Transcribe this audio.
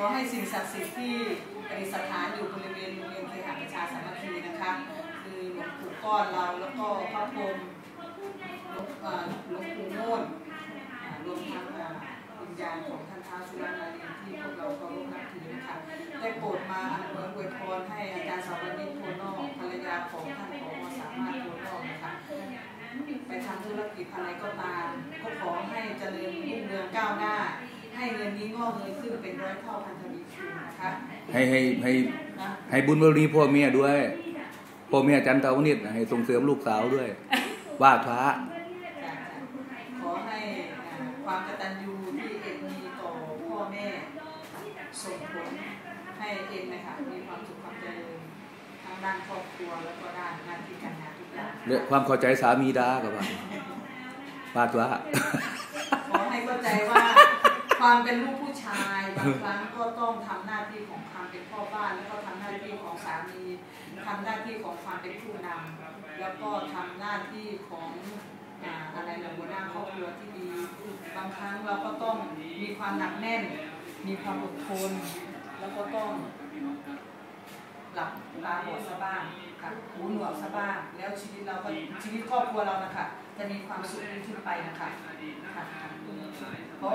ขอให้สิ่งศักดิ์สิทธิ์ที่ประดิษฐานอยู่บริเวณโรงเรียนเคหะประชาสามัคคีนะคะคือหลวงปู่ก้อนเราแล้วก็พระพรมหลวงปู่โน่นรวมทั้งวิญญาณของท่านท้าวสุรนารีที่พวกเราเคารพนับถือนะคะได้โปรดมาอำนวยอวยพรให้อาจารย์สาวนิชโพนอกภรรยาของท่านผอสามารถโพนอกนะคะไปทำธุรกิจอะไรก็ตามก็ขอให้เจริญรุ่งเรืองก้าวหน้า ให้เงินนี้งอกเงยขึ้นเป็นร้อยเท่าพันทวีคูณนะคะให้ให้ให้นะให้บุญบารมีพ่อเมียด้วยพ่อเมียจันทาวนิชให้ส่งเสริมลูกสาวด้วย ว่าพระจ้ะจ้ะขอให้อ่าความกตัญญูที่เอ็มมีต่อพ่อแม่ส่งผลให้เอ็มนะคะมีความสุขความเจริญทั้งด้านครอบครัวแล้วก็ด้านหน้าที่การงานทุกอย่างและความเข้าใจสามีดากับว่าว่าพระขอให้เข้าใจว่า ความเป็นลูกผู้ชายบางครั้งก็ต้องทำหน้าที่ของความเป็นพ่อบ้านแล้วก็ทำหน้าที่ของสามีทำหน้าที่ของความเป็นผู้นำแล้วก็ทำหน้าที่ของอะไรนะหัวหน้าครอบครัวที่ดีบางครั้งเราก็ต้องมีความหนักแน่น มีความอดทน แล้วก็ต้องหลับตาบอดซะบ้างค่ะหูหนวกซะบ้าง แล้วชีวิตเราก็ชีวิตครอบครัวเรานะคะจะมีความสุขขึ้นไปนะคะค่ะเพราะ